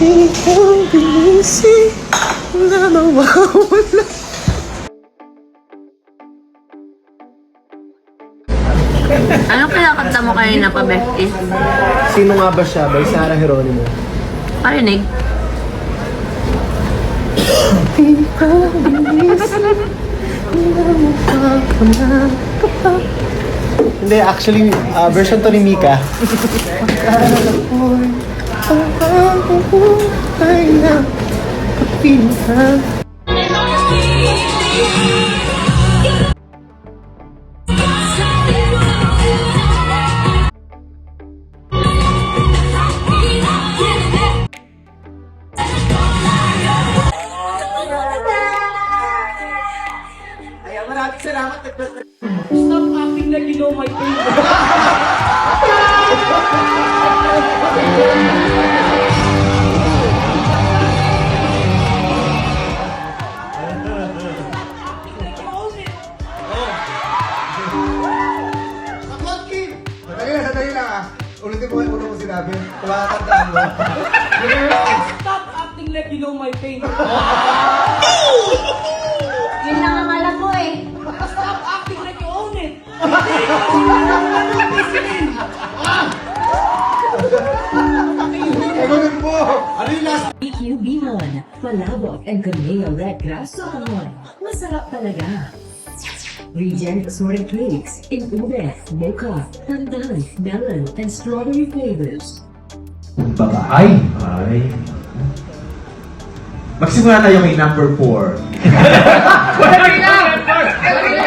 Ikaw binisip na nawawala Anong kinakanta mo kanina pa, Becky? Sino nga ba siya? By Sarah Geronimo. Parinig? Ikaw binisip na pa Hindi, actually, ah, version to ni Mika. Ang buhay na kapitan Stop acting like you know my pain. Ulitin mo yung una mo sinabi. Tumakatandaan mo. Stop acting like you know my pain. Yun lang ang alam mo eh. Stop acting like you own it. Egonin mo! Ano yung last BQB1, malabot and Corneo Red Grass Sokamon. Masarap talaga. Regent assorted cakes in ube, mocha, pandan, melon, and strawberry flavors. Kumbaga, ay. Magsimula tayo kay number 4.